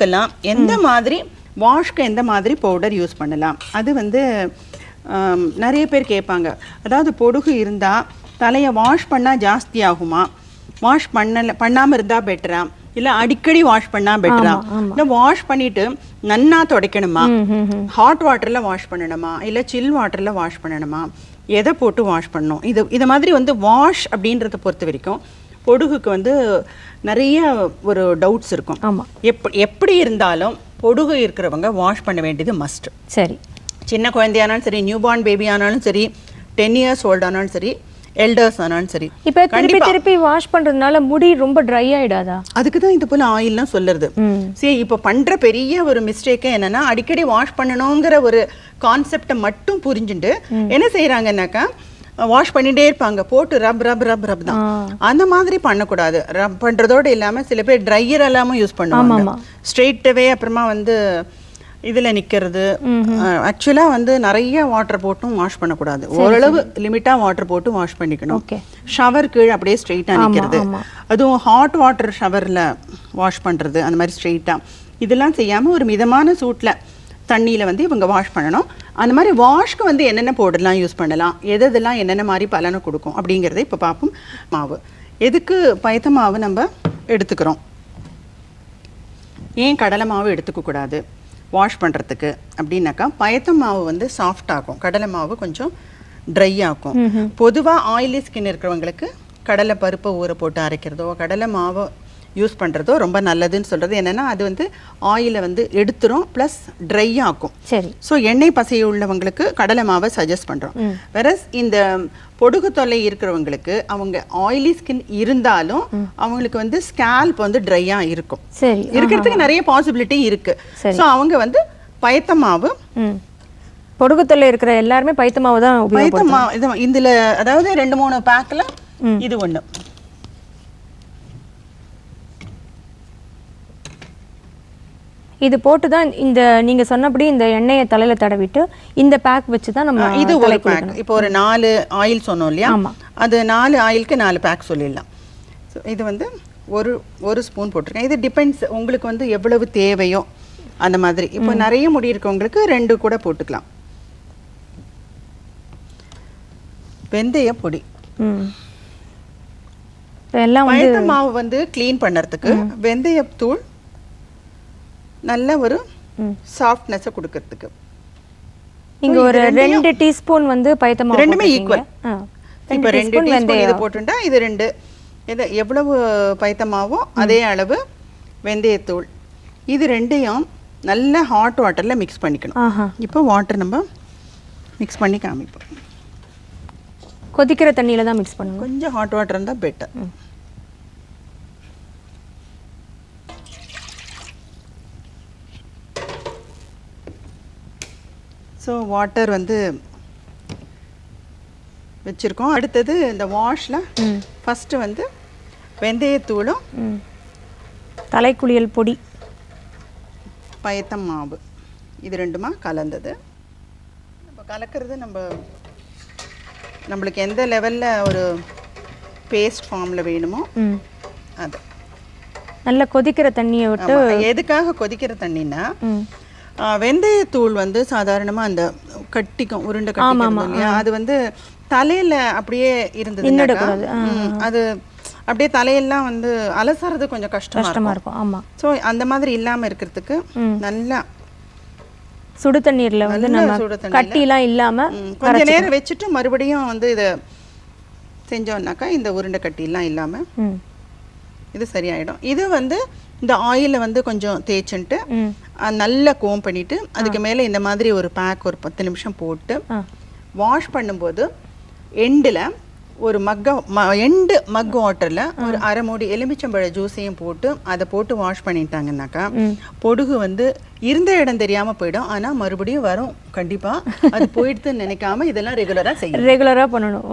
பொடுகுக்கெல்லாம் எந்த மாதிரி? வாஷ்க்கு எந்த மாதிரி பவுடர் யூஸ் பண்ணலாம்? அது வந்து நிறைய பேர் கேட்பாங்க. அதாவது பொடுகு இருந்தால் தலையை வாஷ் பண்ணால் ஜாஸ்தி ஆகுமா? வாஷ் பண்ணல பண்ணாமல் இருந்தால் பெட்டரா இல்லை அடிக்கடி வாஷ் பண்ணால் பெட்டரா இல்லை வாஷ் பண்ணிட்டு நன்னா துடைக்கணுமா? ஹாட் வாட்டரில் வாஷ் பண்ணணுமா? இல்லை சில் வாட்டரில் வாஷ் பண்ணணுமா? எதை போட்டு வாஷ் பண்ணணும்? இது இது மாதிரி வந்து வாஷ் அப்படின்றத பொறுத்த வரைக்கும் பொடுகுக்கு வந்து நிறைய ஒரு டவுட்ஸ் இருக்கும். ஆமா. எப் எப்படி இருந்தாலும் பொடுகு இருக்கிறவங்க வாஷ் பண்ண வேண்டியது மஸ்ட் சரி. சின்ன குழந்தையானாலும் சரி நியூ பார்ன் பேபி ஆனாலும் சரி டென் இயர்ஸ் ஓல்ட் ஆனாலும் சரி எல்டர்ஸ் ஆனாலும் சரி. இப்ப திருப்பி திருப்பி வாஷ் பண்றதுனால முடி ரொம்ப ட்ரை ஆயிடாதா? அதுக்கு தான் இது போல ஆயில்லாம் சொல்லுறது. சரி இப்போ பண்ற பெரிய ஒரு மிஸ்டேக்கே என்னன்னா அடிக்கடி வாஷ் பண்ணணுங்கிற ஒரு கான்செப்டை மட்டும் புரிஞ்சுட்டு என்ன செய்யறாங்கன்னாக்கா வாஷ் பண்ணிட்டே இருப்பாங்க. போட்டு ரப் ரப் ரப் ரப் தான். அந்த மாதிரி பண்ணக்கூடாது. ரப் பண்றதோட இல்லாம சில பேர் ட்ரையர் எல்லாமும் யூஸ் பண்ணுவாங்க. ஸ்ட்ரெயிட்டவே அப்புறமா வந்து இதுல நிக்கிறது. ஆக்சுவலா வந்து நிறைய வாட்டர் போட்டும் வாஷ் பண்ணக்கூடாது. ஓரளவு லிமிட்டா வாட்டர் போட்டு வாஷ் பண்ணிக்கணும். ஷவர் கீழே அப்படியே ஸ்ட்ரெயிட்டா நிக்கிறது. அதுவும் ஹாட் வாட்டர் ஷவர்ல வாஷ் பண்றது அந்த மாதிரி ஸ்ட்ரெயிட்டா இதெல்லாம் செய்யாம ஒரு மிதமான சூட்ல தண்ணியில வந்து இவங்க வாஷ் பண்ணணும். அந்த மாதிரி வாஷ்க்கு வந்து என்னென்ன பவுடர்லாம் யூஸ் பண்ணலாம்? எது எதெல்லாம் என்னென்ன மாதிரி பலனை கொடுக்கும்? அப்படிங்கிறத இப்போ பார்ப்போம். மாவு. எதுக்கு பயத்த மாவு நம்ம எடுத்துக்கிறோம்? ஏன் கடலை மாவு எடுத்துக்க கூடாது? வாஷ் பண்ணுறதுக்கு அப்படின்னாக்கா பயத்த மாவு வந்து சாஃப்ட் ஆகும். கடலை மாவு கொஞ்சம் ட்ரை ஆகும். பொதுவாக ஆயிலி ஸ்கின் இருக்கிறவங்களுக்கு கடலை பருப்பை ஊற போட்டு அரைக்கிறதோ கடலை மாவு யூஸ் பண்ணுறதோ ரொம்ப நல்லதுன்னு சொல்கிறது என்னென்னா அது வந்து ஆயிலை வந்து எடுத்துரும் ப்ளஸ் ட்ரை ஆக்கும். சரி. ஸோ எண்ணெய் பசை உள்ளவங்களுக்கு கடலை மாவை சஜஸ்ட் பண்ணுறோம் வெரஸ் இந்த பொடுகு தொல்லை இருக்கிறவங்களுக்கு அவங்க ஆயிலி ஸ்கின் இருந்தாலும் அவங்களுக்கு வந்து ஸ்கேல்ப் வந்து ட்ரையாக இருக்கும். சரி. இருக்கிறதுக்கு நிறைய பாசிபிலிட்டி இருக்கு. சரி. ஸோ அவங்க வந்து பயத்த மாவு ம். பொடுகுத்தொல்லை இருக்கிற எல்லாருமே பைத்த மாவு தான் பயத்த மாவு இது இதுல அதாவது ரெண்டு மூணு பேக்கில் இது ஒண்ணு. இது போட்டு தான் இந்த நீங்க சொன்னபடி இந்த எண்ணெயை தலையில தடவிட்டு இந்த பேக் வச்சு தான் நம்ம இது ஒரு பேக் இப்போ ஒரு நாலு ஆயில் சொன்னோம் இல்லையா. அது நாலு ஆயிலுக்கு நாலு பேக் சொல்லிடலாம். இது வந்து ஒரு ஒரு ஸ்பூன் போட்டிருக்கேன். இது டிபெண்ட்ஸ் உங்களுக்கு வந்து எவ்வளவு தேவையோ அந்த மாதிரி. இப்போ நிறைய முடி இருக்கவங்களுக்கு ரெண்டு கூட போட்டுக்கலாம். வெந்தய பொடி. எல்லாம் மாவு வந்து க்ளீன் பண்ணுறதுக்கு வெந்தயத்தூள் நல்ல ஒரு. சாஃப்ட்னஸை கொடுக்கறதுக்கு. நீங்க ஒரு ரெண்டு டீஸ்பூன் வந்து பைத்த மாவு ரெண்டுமே. ஈக்குவல். இப்போ ரெண்டு டீஸ்பூன் இது போட்டுட்டா இது ரெண்டு. இது எவ்வளவு பைத்தமாவோ அதே அளவு வெந்தயத்தூள். இது ரெண்டையும் நல்ல ஹாட் வாட்டரில் மிக்ஸ் பண்ணிக்கணும். இப்போ வாட்டர் நம்ம மிக்ஸ் பண்ணி காமிப்போம். கொதிக்கிற தண்ணியில தான் மிக்ஸ் பண்ணணும் கொஞ்சம் ஹாட் வாட்டர் இருந்தால் பெட்டர் ஸோ வாட்டர் வந்து வச்சுருக்கோம். அடுத்தது இந்த வாஷில் ஃபஸ்ட்டு வந்து வெந்தயத்தூளும் தலைக்குளியல் பொடி. பயத்தம் மாவு. இது ரெண்டுமா கலந்தது. நம்ம கலக்கிறது நம்ம நம்மளுக்கு எந்த லெவலில் ஒரு பேஸ்ட் ஃபார்மில் வேணுமோ அது. நல்லா கொதிக்கிற தண்ணியை விட்டு. எதுக்காக கொதிக்கிற தண்ணின்னா வெந்தயத்தூள் வந்து சாதாரணமா அந்த கட்டிக்கும் உருண்டை கட்டிக்கும் இல்லையா அது வந்து தலையில அப்படியே இருந்ததுனாக்கா ம், அது அப்படியே தலையெல்லாம் வந்து அலசறது கொஞ்சம் கஷ்டமா கஷ்டமா இருக்கும். இருக்கும். ஆமா. ஸோ அந்த மாதிரி இல்லாம இருக்கிறதுக்கு நல்லா சுடு தண்ணீர்ல வந்து நம்ம கட்டிலாம் இல்லாம கொஞ்ச நேரம் வச்சுட்டு மறுபடியும் வந்து இதை செஞ்சோம்னாக்கா இந்த உருண்டை கட்டிலாம் இல்லாம இது சரியாயிடும். இது வந்து இந்த ஆயிலை வந்து கொஞ்சம் தேய்ச்சின்ட்டு நல்லா கோம் பண்ணிட்டு அதுக்கு மேலே இந்த மாதிரி ஒரு பேக் ஒரு பத்து நிமிஷம் போட்டு வாஷ் பண்ணும்போது எண்டில் ஒரு மக்க ம எண்டு மக் வாட்டரில் ஒரு அரை மூடி எலுமிச்சம்பழ ஜூஸையும் போட்டு அதை போட்டு வாஷ் பண்ணிட்டாங்கன்னாக்கா பொடுகு வந்து இருந்த இடம் தெரியாமல் போயிடும். ஆனால் மறுபடியும் வரும். கண்டிப்பாக அது போயிடுதுன்னு நினைக்காம இதெல்லாம் ரெகுலராக செய்யணும். ரெகுலரா பண்ணணும்.